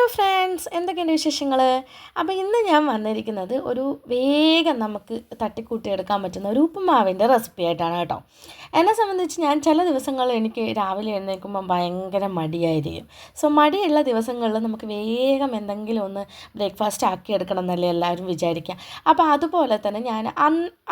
Hello friends എന്തൊക്കെയുണ്ട് വിശേഷങ്ങൾ അപ്പോൾ ഇന്ന് ഞാൻ വന്നിരിക്കുന്നത് ഒരു വേഗം നമുക്ക് തട്ടിക്കൂട്ടിയെടുക്കാൻ പറ്റുന്ന ഒരു ഉപ്പുമാവിന്റെ റെസിപ്പി ആയിട്ടാണ് കേട്ടോ. എന്നെ സംബന്ധിച്ച് ഞാൻ ചില ദിവസങ്ങളിൽ എനിക്ക് രാവിലെ എഴുന്നേൽക്കുമ്പോൾ ഭയങ്കര മടിയായിരിക്കും. സോ മടിയുള്ള ദിവസങ്ങളിൽ നമുക്ക് വേഗം എന്തെങ്കിലും ഒന്ന് ബ്രേക്ക്ഫാസ്റ്റ് ആക്കി എടുക്കണം എന്നല്ലേ എല്ലാവരും വിചാരിക്കുക അപ്പോൾ അതുപോലെ തന്നെ ഞാൻ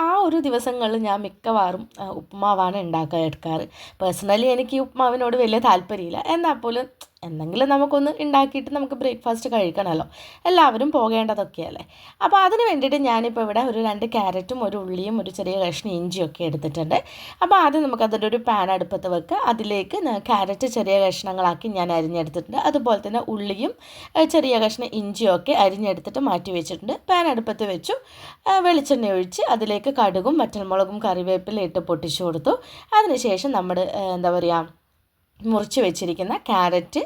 ആ ഒരു ദിവസങ്ങളിൽ ഞാൻ മിക്കവാറും ഉപ്പുമാവാണ് ഉണ്ടാക്കാൻ എടുക്കാറ് പേഴ്സണലി എനിക്ക് ഉപ്പുമാവിനോട് വലിയ താല്പര്യമില്ല. എന്നാൽ പോലും എന്തെങ്കിലും നമുക്കൊന്ന് ഉണ്ടാക്കിയിട്ട് നമുക്ക് ബ്രേക്ക്ഫാസ്റ്റ് കഴിക്കണമല്ലോ എല്ലാവരും പോകേണ്ടതൊക്കെയല്ലേ. അപ്പോൾ അതിന് വേണ്ടിയിട്ട് ഞാനിപ്പോൾ ഇവിടെ ഒരു രണ്ട് ക്യാരറ്റും ഒരു ഉള്ളിയും ഒരു ചെറിയ കഷ്ണം ഇഞ്ചിയൊക്കെ എടുത്തിട്ടുണ്ട്. അപ്പോൾ ആദ്യം നമുക്ക് നമുക്കതിന്റെ ഒരു പാൻ അടുപ്പത്ത് വെക്കുക അതിലേക്ക് ക്യാരറ്റ് ചെറിയ കഷ്ണങ്ങളാക്കി ഞാൻ അരിഞ്ഞെടുത്തിട്ടുണ്ട്. അതുപോലെ തന്നെ ഉള്ളിയും ചെറിയ കഷ്ണ ഇഞ്ചിയും ഒക്കെ അരിഞ്ഞെടുത്തിട്ട് മാറ്റി വെച്ചിട്ടുണ്ട്. പാൻ അടുപ്പത്ത് വെച്ചു. വെളിച്ചെണ്ണ ഒഴിച്ച് അതിലേക്ക് കടുകും വറ്റൽമുളകും കറിവേപ്പില ഇട്ട് പൊട്ടിച്ചു കൊടുത്തു. അതിനുശേഷം നമ്മുടെ എന്താ പറയുക മുറിച്ച് വെച്ചിരിക്കുന്ന ക്യാരറ്റ്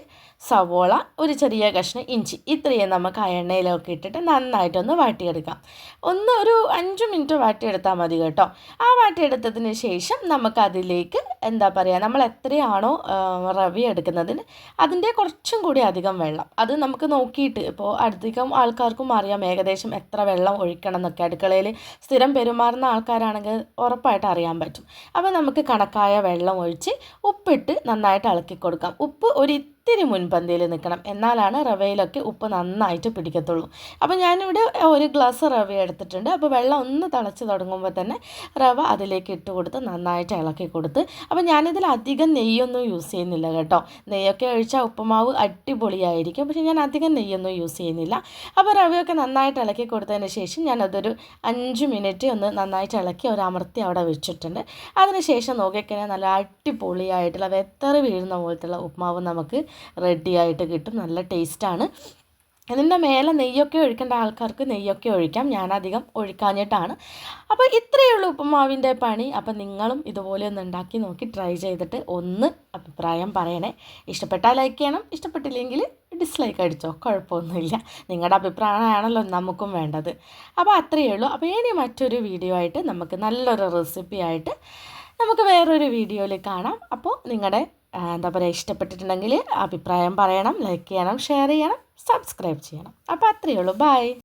സവോള ഒരു ചെറിയ കഷ്ണം ഇഞ്ചി ഇത്രയും നമുക്ക് ആ എണ്ണയിലൊക്കെ ഇട്ടിട്ട് നന്നായിട്ടൊന്ന് വാട്ടിയെടുക്കാം. ഒന്ന് ഒരു അഞ്ച് മിനിറ്റ് വാട്ടിയെടുത്താൽ മതി കേട്ടോ. ആ വാട്ടിയെടുത്തതിന് ശേഷം നമുക്കതിലേക്ക് എന്താ പറയുക നമ്മൾ എത്രയാണോ റവി എടുക്കുന്നതിന് അതിന്റെ കുറച്ചും കൂടി അധികം വെള്ളം. അത് നമുക്ക് നോക്കിയിട്ട് ഇപ്പോൾ അധികം ആൾക്കാർക്കും അറിയാം ഏകദേശം എത്ര വെള്ളം ഒഴിക്കണം എന്നൊക്കെ. അടുക്കളയിൽ സ്ഥിരം പെരുമാറുന്ന ആൾക്കാരാണെങ്കിൽ ഉറപ്പായിട്ട് അറിയാൻ പറ്റും. അപ്പോൾ നമുക്ക് കണക്കായ വെള്ളം ഒഴിച്ച് ഉപ്പിട്ട് നന്നായിട്ട് ഇളക്കി കൊടുക്കാം ഉപ്പ് ഒരു ഇത്തിരി മുൻപന്തിയിൽ നിൽക്കണം. എന്നാലാണ് റവയിലൊക്കെ ഉപ്പ് നന്നായിട്ട് പിടിക്കത്തുള്ളൂ. അപ്പോൾ ഞാനിവിടെ ഒരു ഗ്ലാസ് റവ എടുത്തിട്ടുണ്ട്. അപ്പോൾ വെള്ളം ഒന്ന് തിളച്ച് തുടങ്ങുമ്പോൾ തന്നെ റവ അതിലേക്ക് ഇട്ട് കൊടുത്ത് നന്നായിട്ട് ഇളക്കി കൊടുത്ത്. അപ്പോൾ ഞാനിതിൽ അധികം നെയ്യൊന്നും യൂസ് ചെയ്യുന്നില്ല കേട്ടോ. നെയ്യൊക്കെ ഒഴിച്ചാൽ ഉപ്പുമാവ് അടിപൊളിയായിരിക്കും. പക്ഷേ ഞാൻ അധികം നെയ്യൊന്നും യൂസ് ചെയ്യുന്നില്ല. അപ്പോൾ റവയൊക്കെ നന്നായിട്ട് ഇളക്കി കൊടുത്തതിന് ശേഷം ഞാനതൊരു അഞ്ച് മിനിറ്റ് ഒന്ന് നന്നായിട്ട് ഇളക്കി ഒരു അമർത്തി അവിടെ വെച്ചിട്ടുണ്ട്. അതിനുശേഷം നോക്കിക്കഴിഞ്ഞാൽ നല്ല അടിപൊളിയായിട്ടുള്ള വെത്തറ് വീഴുന്ന പോലത്തുള്ള ഉപ്പുമാവ് നമുക്ക് റെഡി ആയിട്ട് കിട്ടും. നല്ല ടേസ്റ്റാണ് ഇതിന്റെ മേലെ നെയ്യൊക്കെ ഒഴിക്കേണ്ട ആൾക്കാർക്ക് നെയ്യൊക്കെ ഒഴിക്കാം. ഞാനധികം ഒഴിക്കാഞ്ഞിട്ടാണ്. അപ്പോൾ ഇത്രയേ ഉള്ളൂ ഉപ്പുമാവിന്റെ പണി. അപ്പോൾ നിങ്ങളും ഇതുപോലെ ഒന്ന് ഉണ്ടാക്കി നോക്കി ട്രൈ ചെയ്തിട്ട് ഒന്ന് അഭിപ്രായം പറയണേ. ഇഷ്ടപ്പെട്ടാൽ ലൈക്ക് ചെയ്യണം. ഇഷ്ടപ്പെട്ടില്ലെങ്കിൽ ഡിസ്ലൈക്ക് അടിച്ചോ. കുഴപ്പമൊന്നുമില്ല. നിങ്ങളുടെ അഭിപ്രായമാണല്ലോ നമുക്കും വേണ്ടത്. അപ്പോൾ അത്രയേ ഉള്ളൂ. അപ്പോൾ ഇനി മറ്റൊരു വീഡിയോ ആയിട്ട് നമുക്ക് നല്ലൊരു റെസിപ്പി ആയിട്ട് നമുക്ക് വേറൊരു വീഡിയോയിൽ കാണാം. അപ്പോൾ നിങ്ങളുടെ എന്താ പറയുക ഇഷ്ടപ്പെട്ടിട്ടുണ്ടെങ്കിൽ അഭിപ്രായം പറയണം ലൈക്ക് ചെയ്യണം ഷെയർ ചെയ്യണം സബ്സ്ക്രൈബ് ചെയ്യണം. അപ്പോൾ അത്രയേ ഉള്ളൂ. ബൈ